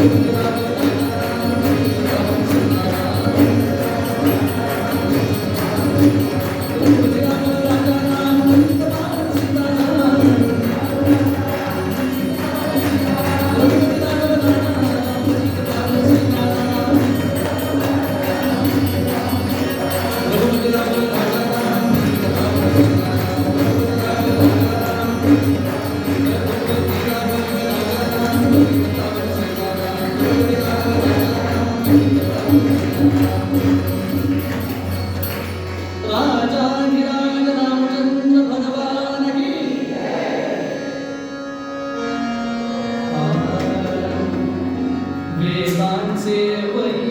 Amém. 慢些回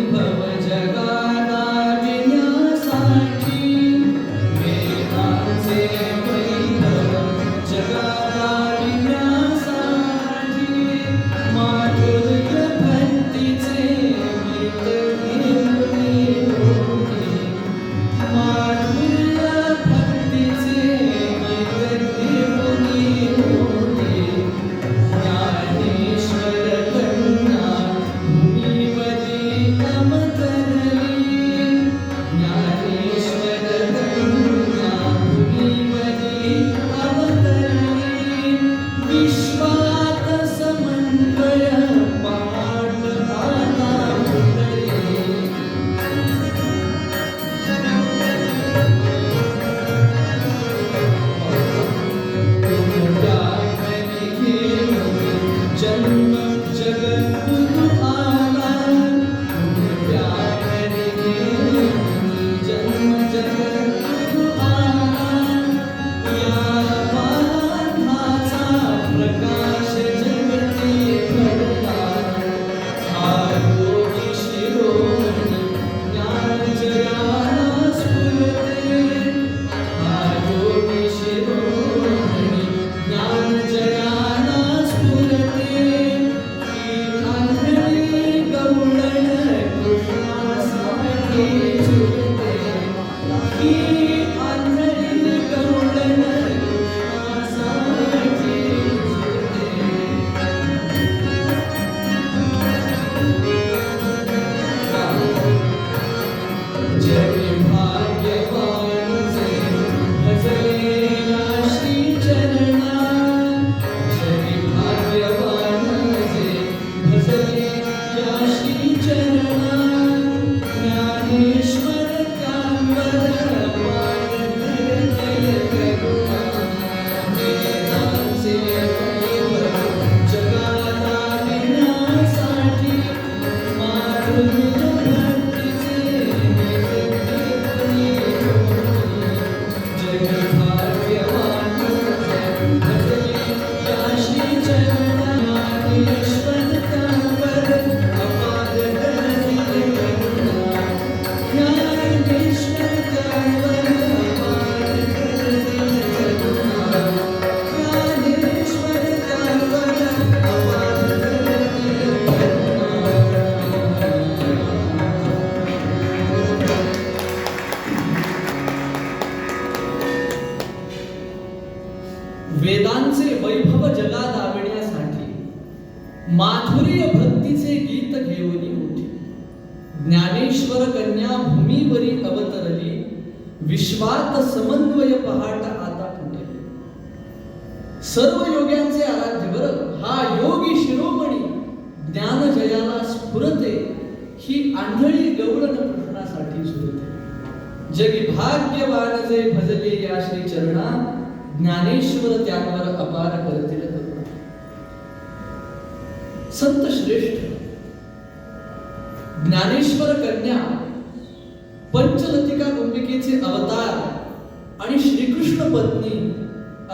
ज्ञान जयाला स्फुरते ही आंधळी गवळण प्रश्नासाठी झुरते जगी भाग्यवान जे भजले या श्री चरणा ज्ञानेश्वर त्यावर अपार करतील संत श्रेष्ठ ज्ञानेश्वर कन्या पंचलतिका कुंभिकेचे अवतार आणि श्रीकृष्ण पत्नी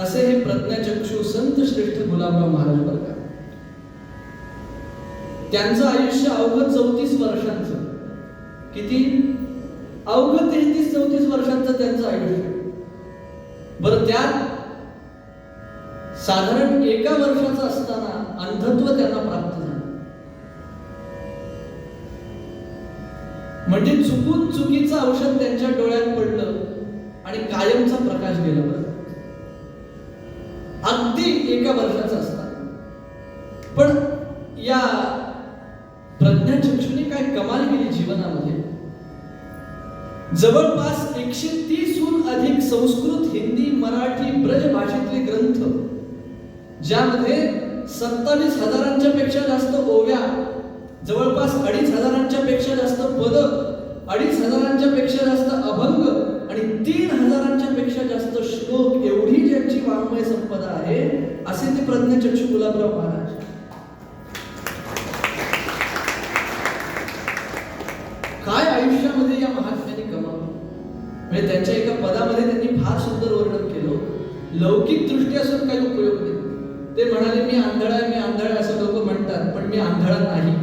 असे हे प्रज्ञाचक्षु संत श्रेष्ठ गुलाबराव महाराज त्यांचं आयुष्य अवघं चौतीस वर्षांचं. किती? अवघं तेहतीस चौतीस वर्षांचं त्यांचं आयुष्य. बरं त्यात साधारण एका वर्षाचं असताना अंधत्व त्यांना प्राप्त झालं. म्हणजे चुकून चुकीचं औषध त्यांच्या डोळ्यात पडलं आणि कायमचा प्रकाश गेला बरं. अगदी एका वर्षाचं असताना. पण या प्रज्ञाचक्षुने काय कमाल केली जीवनामध्ये? जवळपास एकशे तीसहून अधिक संस्कृत हिंदी मराठी ब्रज भाषेतले ग्रंथ ज्यामध्ये सत्तावीस हजारांच्या पेक्षा जास्त ओव्या जवळपास अडीच हजारांच्या पेक्षा जास्त पद अडीच हजारांच्या पेक्षा जास्त अभंग आणि तीन हजारांच्या पेक्षा जास्त श्लोक एवढी ज्यांची वाङ्मय संपदा आहे असे ते प्रज्ञचक्षु गुलाबराव महाराज म्हणजे त्यांच्या एका पदामध्ये त्यांनी फार सुंदर वर्णन केलं. लौकिक दृष्टी असून काही उपयोग नाही ते म्हणाले मी आंधळा आहे मी आंधळा आहे असं लोक म्हणतात पण मी आंधळा नाही.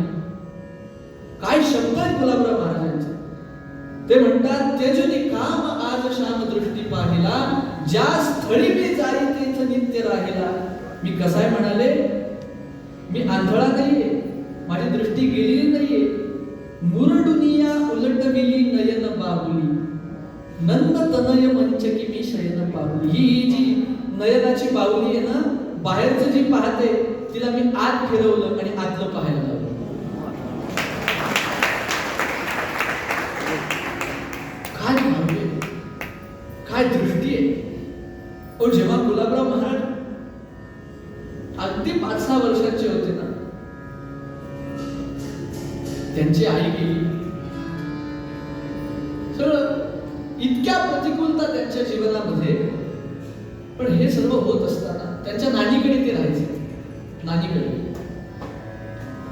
काय शब्द आहेत गुलाबराव महाराजांचे? ते म्हणतात तेजुनी काम आज श्याम दृष्टी पाहिला ज्या स्थळी मी जाई तेच नित्य राहिला. मी कसाय म्हणाले मी आंधळा नाहीये माझी दृष्टी गेलेली नाहीये. मुरडुनिया उलटविली नयन बाहुली. नंद तनय मंच की मी शयन पाहुली ही जी नयनाची पाहुली आहे ना बाहेरचं जी पाहते तिला मी आत फिरवलं आणि आतलं पाहायला लागलो. काय भाव्य काय दृष्टी आहे? ओ जेव्हा गुलाबराव महाराज अगदी पाच सहा वर्षाचे होते ना त्यांची आई गेली. इतक्या प्रतिकूलता त्यांच्या जीवनामध्ये. पण हे सर्व होत असताना त्यांच्या नानीकडे ते राहायचे. नानीकडे.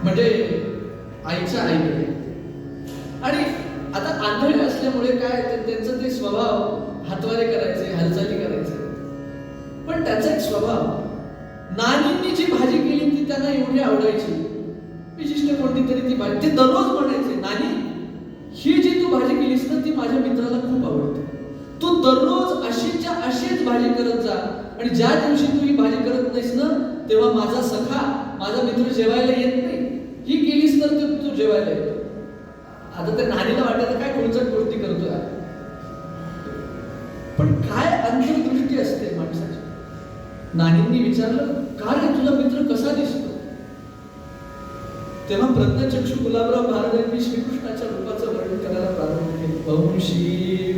म्हणजे आईच्या आईकडे. आणि आता आंधळे असल्यामुळे काय ते- त्यांचं ते स्वभाव हातवारे करायचे हालचाली करायचे. पण त्याचा एक स्वभाव नानींनी जी भाजी केली ती त्यांना एवढी आवडायची. विशिष्ट कोणती तरी ती भाजी ते दररोज म्हणायचे नानी ही जी तू भाजी केलीस ना ती माझ्या मित्राला खूप आवडते. तू दररोज अशीच्या अशीच भाजी करत जा. आणि ज्या दिवशी तू ही भाजी करत नाहीस ना तेव्हा माझा सखा माझा मित्र जेवायला येत नाही. ही केलीस तर तू- जेवायला येतो. आता त्या नानीला वाटायचं काय कोणचं गोष्टी करतोय पण काय अंतर्दृष्टी असते माणसाची? नानींनी विचारलं काय रे तुझा मित्र कसा दिसतो? तेव्हा प्रज्ञाचक्षु गुलाबराव महाराजांनी श्रीकृष्णाच्या रूपाचं वर्णन करायला प्रारंभ केले. वंशी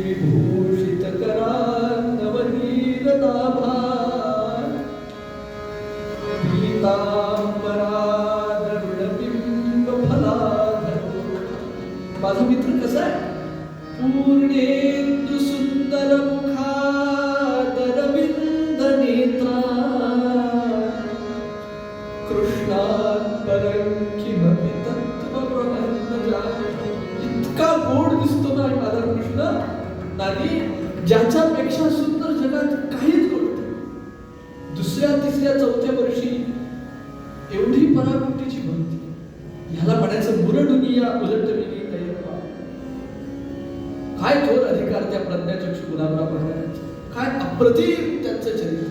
दिसतो ना माझा कृष्ण नानी ज्याच्यापेक्षा सुंदर जगात काहीच नव्हतं दुसऱ्या तिसऱ्या चौथ्या वर्षी एवढी पराकुटीची भक्ती. ह्याला म्हणायचं मुरडुनिया उलटविली नयनवा. काय थोर अधिकार त्या प्रज्ञाचक्षु गुलाबराव काय अप्रतिम त्यांचं चरित्र?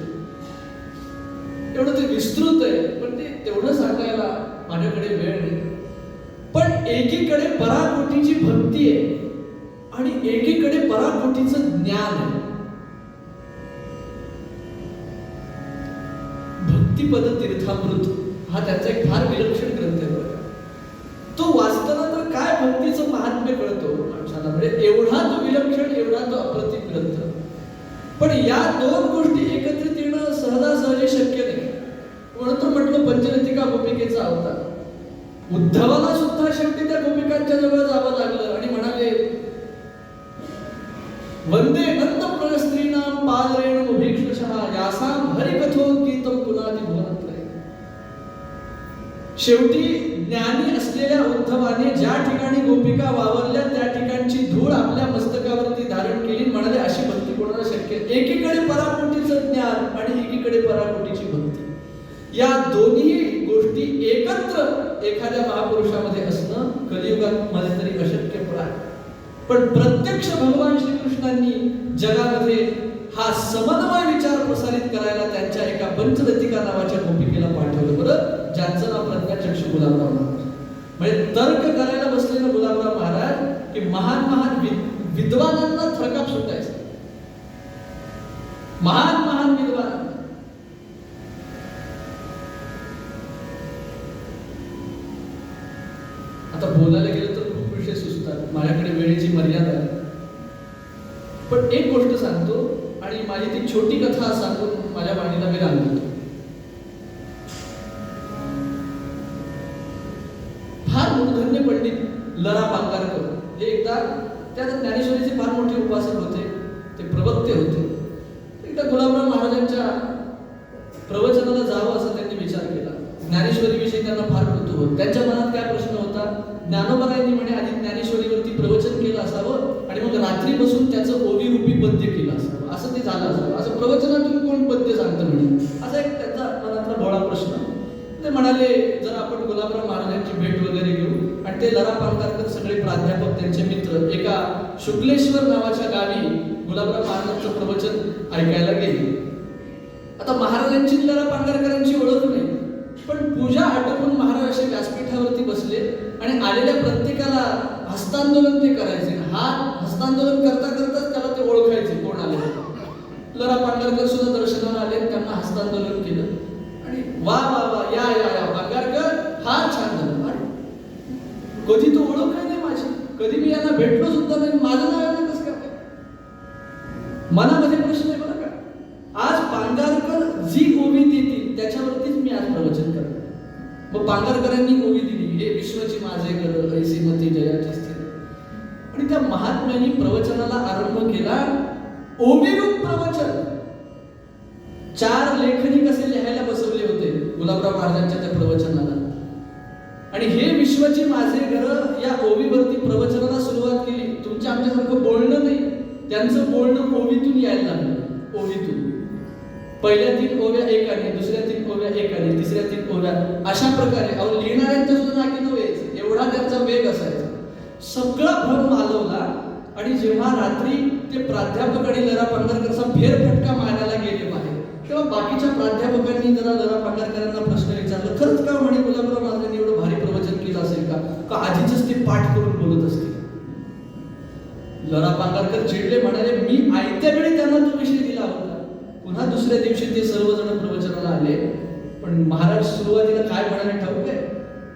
पण या दोन गोष्टी एकत्रित येणं सहजासहजी शक्य नाही. म्हणून तर म्हटलं पंचरथिका भूमिकेचा अवतार. उद्धवाला सुद्धा शेवटी त्या भूमिकांच्या जवळ जावं लागलं आणि म्हणाले वंदे नंद स्त्रीणाम पादरेण उभीक्षशः यासाम हरिकथोद्गीतम पुनादि भुवनत्रय. शेवटी ज्ञानी असलेल्या उद्धवाने ज्या ठिकाणी गोपिका वावरल्या त्या ठिकाणची धूळ आपल्या मस्तकावरती धारण केली म्हणाले अशी भक्ती कोणाला शक्य आहे? एकीकडे पराकोटीचं ज्ञान आणि एकीकडे पराकोटीची भक्ती. या दोन्ही गोष्टी एकत्र एखाद्या महापुरुषामध्ये असणं कलियुगात मध्ये तरी अशक्य आहे. पण प्रत्यक्ष भगवान श्रीकृष्णांनी जगामध्ये हा समन्वय विचार प्रसारित करायला त्यांच्या एका पंचरतिका नावाच्या गोपिकेला पाठवलं बरं ज्यांचं नाव प्रज्ञाचक्षु गुलाबराव महाराज म्हणजे तर्क करायला बसलेलं गुलाबराव महाराज की महान महान विद्वानांना थरकाप सुटायचं. महान महान विद्वान आता बोलायला गेलं तर खूप विषय सुचतात. माझ्याकडे वेळेची मर्यादा आहे. पण एक गोष्ट सांगतो आणि माझी ती छोटी कथा सांगतो. ज्ञानेश्वरीविषयी त्यांना फार कुतूहल त्यांच्या मनात काय प्रश्न होता? ज्ञानोबरायांनी म्हणे आधी ज्ञानेश्वरीवरती प्रवचन केलं असावं आणि मग रात्री बसून त्याचं ओवी रूपी पद्य केलं असावं. असं ते झालं असावं. असं प्रवचनातून कोण पद्य सांगतं म्हणे? असा एक त्यांचा मनातला भोळा प्रश्न. ते म्हणाले जर आपण गुलाबराव महाराजांची भेट वगैरे घेऊ आणि ते लरा पालकारकर सगळे प्राध्यापक त्यांचे मित्र एका शुक्लेश्वर नावाच्या गावी गुलाबराव महाराजांचं प्रवचन ऐकायला गेले. आता महाराजांची लरा पांगारकरांची ओळख नाही. पण पूजा आटोपून महाराज असे व्यासपीठावरती बसले आणि आलेल्या प्रत्येकाला हस्तांदोलन ते करायचे. हा हस्तांदोलन करता करताच त्याला ते ओळखायचे कोण आले लरा पांढरकर सुद्धा दर्शनाला आले त्यांना हस्तांदोलन केलं. आणि वा वा वा या या या पांगारकर हा छान झालं. कधी तो ओळख नाही माझी. कधी मी यांना भेटलो सुद्धा नाही. माझं नाव कसं काय मनामध्ये प्रश्न आहे करतो मूवी दिली. हे विश्वची माझे घर ऐसे मती जयाची स्थिती आणि त्या महात्म्यांनी प्रवचनाला आरंभ केला ओमेरूप प्रवचन. चार लेखनी कसे लिहायला बसवले होते? गुलाबराव महाराजांच्या त्या प्रवचनाला. आणि हे विश्वची माझे घर या ओवीवरती प्रवचनाला सुरुवात केली. तुमच्या आमच्यासारखं बोलणं नाही. त्यांचं बोलणं ओवीतून यायला लागलं. ओवीतून. पहिल्या तीन ओव्या एकाने दुसऱ्या तीन ओव्या एकाने तिसऱ्या तीन ओव्या अशा प्रकारे अहो लिहिणाऱ्यांच्या सुद्धा नाकी नव्हेच एवढा त्यांचा वेग असायचा. सगळा भ्रम मालवला आणि जेव्हा रात्री ते प्राध्यापक आणि लरा पांढरकरचा फेरफटका मारायला गेले बाहेर तेव्हा बाकीच्या प्राध्यापकांनी जरा लरा पांढरकरांना प्रश्न विचारला खरंच का हो? म्हणे गुलाबराव महाराजांनी एवढं भारी प्रवचन केलं असेल का? का आधीच ते पाठ करून बोलत असतील? लरा पांढरकर चिडले म्हणाले मी आयत्या वेळी त्यांना तो विषय दिला होता. पुन्हा दुसऱ्या दिवशी ते सर्वजण प्रवचनाला आले. पण महाराज सुरुवातीला काय म्हणाले ठाऊक आहे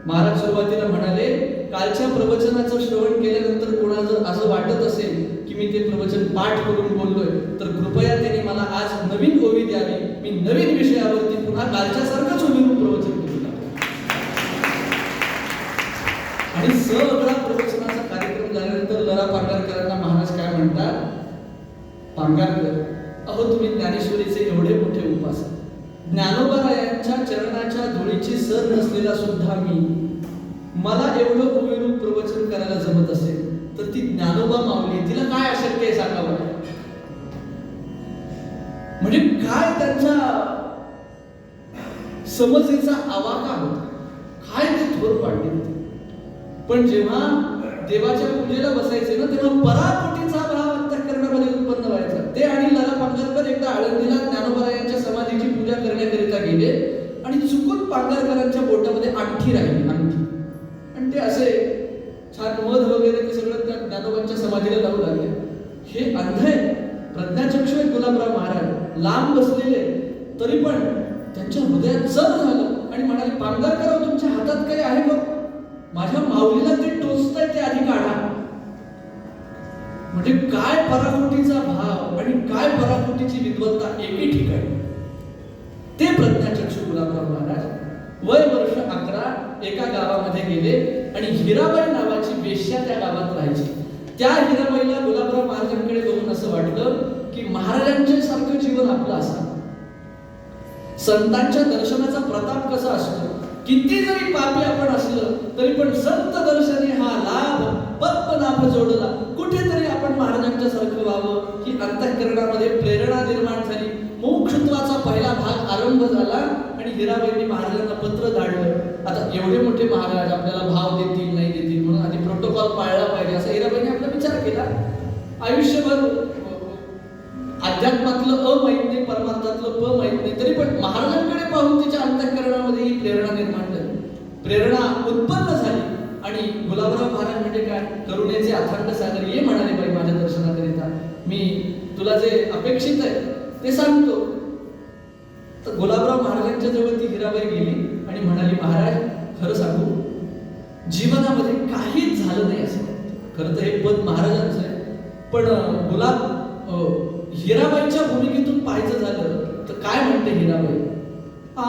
महाराज सुरुवातीला म्हणाले कालच्या प्रवचनाचं श्रवण केल्यानंतर कोणाला जर असं वाटत असेल की मी ते प्रवचन पाठ करून बोललोय तर कृपया त्याने मला आज नवीन ओवी द्यावी. मी नवीन विषयावरती पुन्हा कालच्या सारखंच प्रवचन करू आणि सगळा प्रवचनाचा कार्यक्रम झाल्यानंतर लरा पांगारकरांना महाराज काय म्हणतात? पांगारकर अहो तुम्ही ज्ञानेश्वरीचे एवढे मोठे उपासक. ज्ञानोबरायांच्या चरणाच्या धुळीची सर नसलेला सुद्धा मी. मला एवढं उमेरूप प्रवचन करायला जमत असेल तर ती ज्ञानोबा माऊली तिला काय अशक्य आहे सांगावं म्हणजे काय त्यांच्या समजेचा आवाका होता? काय ते थोर पाडले होते? पण जेव्हा देवाच्या पूजेला बसायचे ना तेव्हा पराकोटीचा भाव अंतःकरणामध्ये उत्पन्न व्हायचा ते आणि लाला एकदा आळंदीला ज्ञानोबरायांच्या समाधीची पूजा करण्याकरिता गेले आणि चुकून पांगारकरांच्या बोटामध्ये अंगठी राहिली अंगठी. आणि ते असे छान मध वगैरे ते सगळं त्या ज्ञानोबांच्या समाधीला लावू लागले. हे अंध आहे प्रज्ञाचक्षु आहेत गुलाबराव महाराज लांब बसलेले तरी पण त्यांच्या हृदयात चर झालं आणि म्हणाले पांगारकराव तुमच्या हातात काही आहे बघ माझ्या माऊलीला ते टोचतंय ते आधी काढा. म्हणजे काय पराकृतीचा भाव आणि काय पराकृतीची विद्वत्ता एके ठिकाणी? ते प्रज्ञाचक्षु गुलाबराव महाराज वय वर्ष अकरा एका गावामध्ये गेले आणि हिराबाई नावाची वेश्या त्या गावात राहायची. त्या हिराबाईला गुलाबराव महाराजांकडे बघून असं वाटलं की महाराजांच्या सारखं जीवन आपलं असावं. संतांच्या दर्शनाचा प्रताप कसा असतो? किती जरी पापी आपण असलं तरी पण संत दर्शने हा लाभ पद्मनाभ जोडला. कुठेतरी आपण महाराजांच्या सारखं व्हावं की अंतःकरणामध्ये प्रेरणा निर्माण झाली. मोक्षत्वाचा पहिला भाग आरंभ झाला आणि हिराबाईंनी महाराजांना पत्र धाडलं. आता एवढे मोठे महाराज आपल्याला भाव देतील नाही देतील म्हणून आधी प्रोटोकॉल पाळला पाहिजे असा हिराबाईंनी आपला विचार केला. आयुष्यभर अध्यात्मातलं अ माहीत नाही परमार्थातलं प माहीत नाही तरी पण महाराजांकडे पाहून तिच्या अंतःकरणामध्ये ही प्रेरणा निर्माण झाली. प्रेरणा उत्पन्न झाली. आणि गुलाबराव महाराज म्हणजे काय? करुणेचे अथांग सागर. ये म्हणाले बाई माझ्या दर्शनाकरिता. मी तुला जे अपेक्षित आहे ते सांगतो. तर गुलाबराव महाराजांच्या जवळ ती हिराबाई गेली आणि म्हणाली महाराज खरं सांगू जीवनामध्ये काहीच झालं नाही असं खरं तर हे पद महाराजांचं आहे. पण गुलाब हिराबाईच्या भूमिकेतून पाहायचं झालं तर काय म्हणते हिराबाई? आ,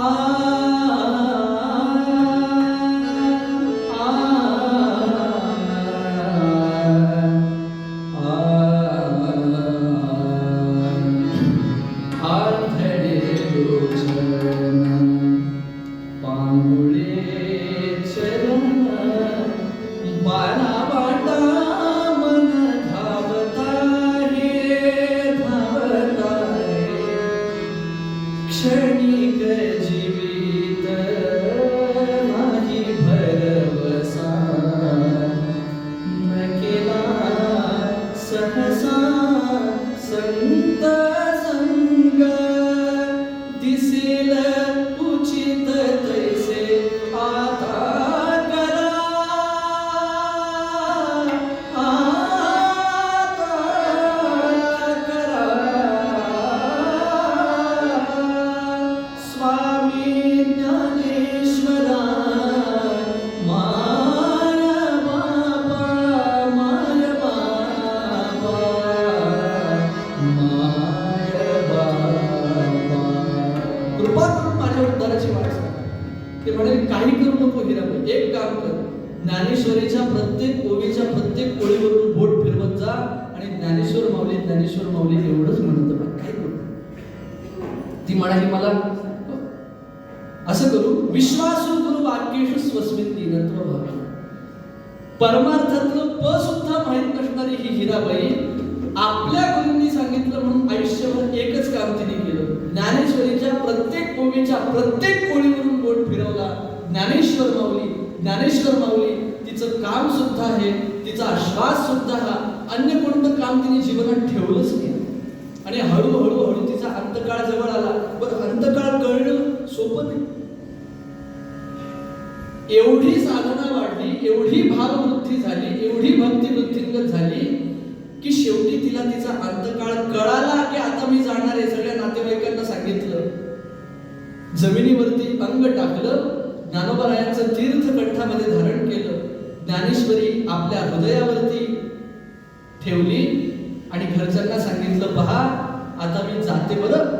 प्रत्येक कोळीवरून ओळीवरून बोट फिरवला ज्ञानेश्वर माऊली ज्ञानेश्वर माऊली तिचं काम सुद्धा आहे तिचा श्वास सुद्धा हा. अन्य कोणतं काम तिने जीवनात ठेवलंच नाही. आणि हळूहळू हळू तिचा अंतकाळ जवळ आला. पण अंतकाळ कळणं सोपं नाही. एवढी साधना वाढली एवढी भाववृत्ती झाली एवढी भक्ती झाली की शेवटी तिला तिचा अंतकाळ कळाला की आता मी जाणार आहे सगळ्या नातेवाईकांना सांगितलं. जमिनीवरती अंग टाकलं ज्ञानोबरायांचं तीर्थ कंठामध्ये धारण केलं ज्ञानेश्वरी आपल्या हृदयावरती ठेवली आणि घरच्यांना सांगितलं पहा आता मी जाते बरं.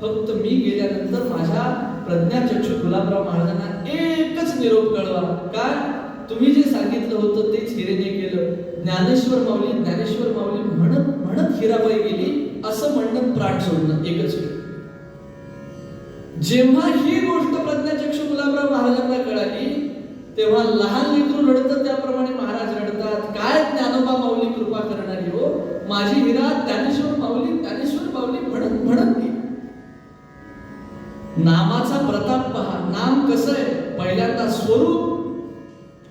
फक्त मी गेल्यानंतर माझ्या प्रज्ञाचक्षु गुलाबराव महाराजांना एकच निरोप कळवा. काय? तुम्ही जे सांगितलं होतं तेच हिरेने केलं. ज्ञानेश्वर माऊली ज्ञानेश्वर माऊली म्हणत म्हणत हिराबाई गेली असं म्हणणं प्राण सोडणं एकच वेळ. जेव्हा ही गोष्ट प्रज्ञाचक्षु गुलाबराव महाराजांना कळाली तेव्हा लहान लेकरू रडतं त्याप्रमाणे महाराज रडतात. काय ज्ञानोबा माऊली कृपा करणारी हो? माझी हिरा ज्ञानेश्वर माऊली ज्ञानेश्वर माऊली म्हणत म्हणत मी नामाचा प्रताप पहा. नाम कसं आहे? पहिल्यांदा स्वरूप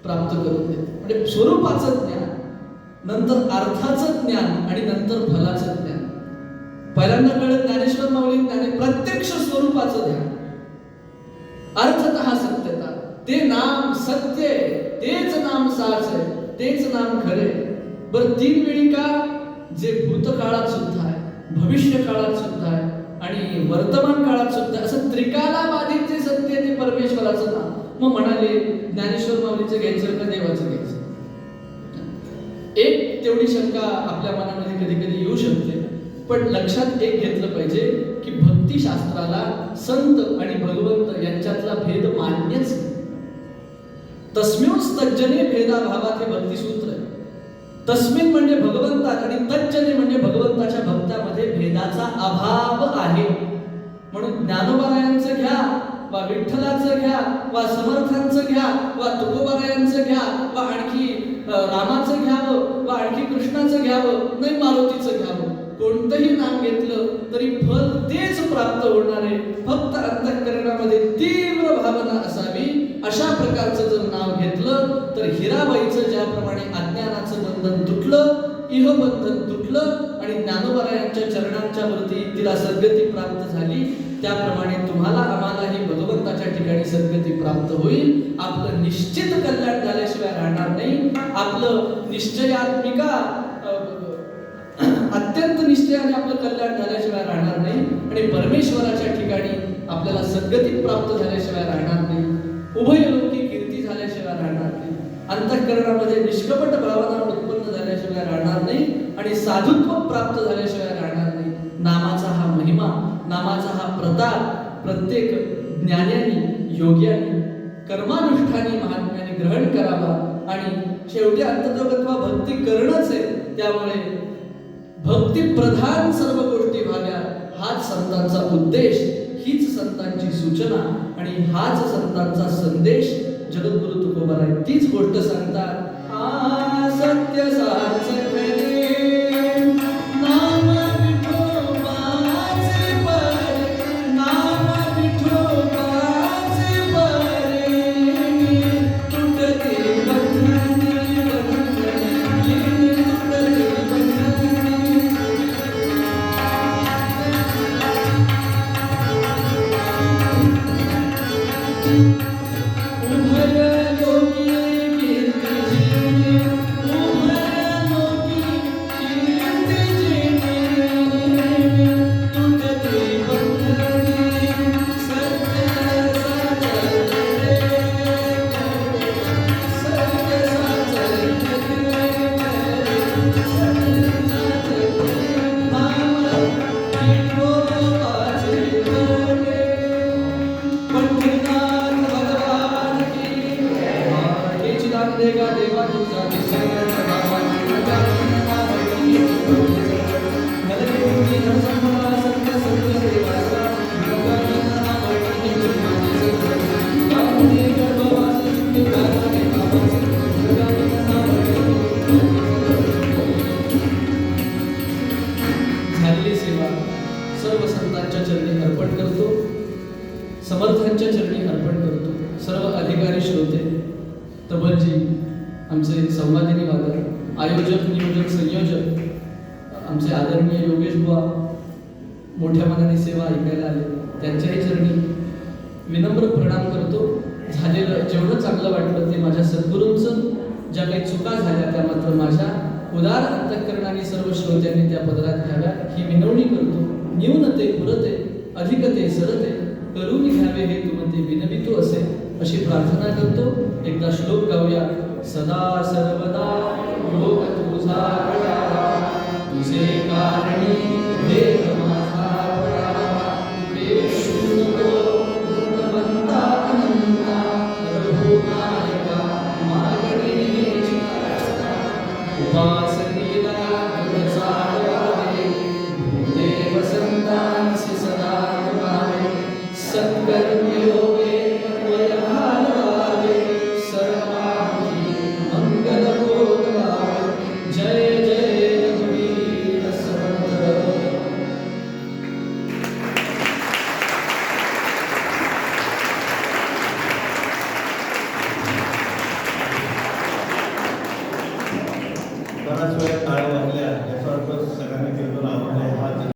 प्राप्त करून देते. म्हणजे स्वरूपाचं ज्ञान नंतर अर्थाचं ज्ञान आणि नंतर फलाचं ज्ञान. पहिल्यांदा कळत ज्ञानेश्वर माऊली त्याने प्रत्यक्ष स्वरूपाचं ध्यान अर्थतः सत्यता. ते नाम सत्य आहे. तेच नाम साच आहे. तेच नाम खरे बर तीन वेळी का? जे भूतकाळात सुद्धा आहे भविष्य काळात सुद्धा आहे आणि वर्तमान काळात सुद्धा असं त्रिकालाबाधित जे सत्य आहे ते परमेश्वराचं नाम. मग म्हणाले ज्ञानेश्वर माऊलीचं घ्यायचं का देवाचं घ्यायचं? एक तेवढी शंका आपल्या मनामध्ये कधी कधी येऊ शकते. पण लक्षात एक घेतलं पाहिजे की भक्तिशास्त्राला संत आणि भगवंत यांच्यातला भेद मान्यच नाही. तस्मिंच तज्जने भेदाभावात हे भक्तिसूत्र आहे. तस्मिन म्हणजे भगवंतात आणि तज्जने म्हणजे भगवंताच्या भक्तामध्ये भेदाचा अभाव आहे. म्हणून ज्ञानोबारायांचं घ्या वा विठ्ठलाचं घ्या वा समर्थांचं घ्या वा तुकोबारायांचं घ्या वा आणखी रामाचं घ्यावं वा आणखी कृष्णाचं घ्यावं नाही मारुतीचं घ्यावं. कोणतंही नाम घेतलं तरी फल तेच प्राप्त होणार आहे. फक्त अंतःकरणामध्ये तीव्र भावना असावी अशा प्रकारचं जर नाव घेतलं तर हिराबाईचं ज्याप्रमाणे अज्ञानाचं बंधन तुटलं इह बंधन तुटलं आणि ज्ञानोबरायांच्या चरणांच्या वरती तिला सद्गती प्राप्त झाली त्याप्रमाणे तुम्हाला आम्हालाही भगवंताच्या ठिकाणी सद्गती प्राप्त होईल. आपलं निश्चित कल्याण झाल्याशिवाय राहणार नाही. आपलं निश्चयात्मिका अत्यंत निश्चयाने आपलं कल्याण झाल्याशिवाय राहणार नाही आणि परमेश्वराच्या ठिकाणी आपल्याला सद्गती प्राप्त झाल्याशिवाय राहणार नाही. उभयलोकी कीर्ती झाल्याशिवाय राहणार नाही. अंतःकरणामध्ये निष्कपट भावना उत्पन्न झाल्याशिवाय राहणार नाही आणि साधुत्व प्राप्त झाल्याशिवाय राहणार नाही. नामाचा हा महिमा नामाचा हा प्रताप प्रत्येक ज्ञान्यानी योग्याने कर्मानुष्ठानी महात्म्याने ग्रहण करावा आणि शेवटी अंततोगत्वा भक्ती करणंच आहे. त्यामुळे भक्ती प्रधान सर्व गोष्टी व्हाव्या हाच संतांचा उद्देश हीच संतांची सूचना आणि हाच संतांचा संदेश. जगद्गुरु तुकोबाराय तीच गोष्ट सांगतात. आ सत्य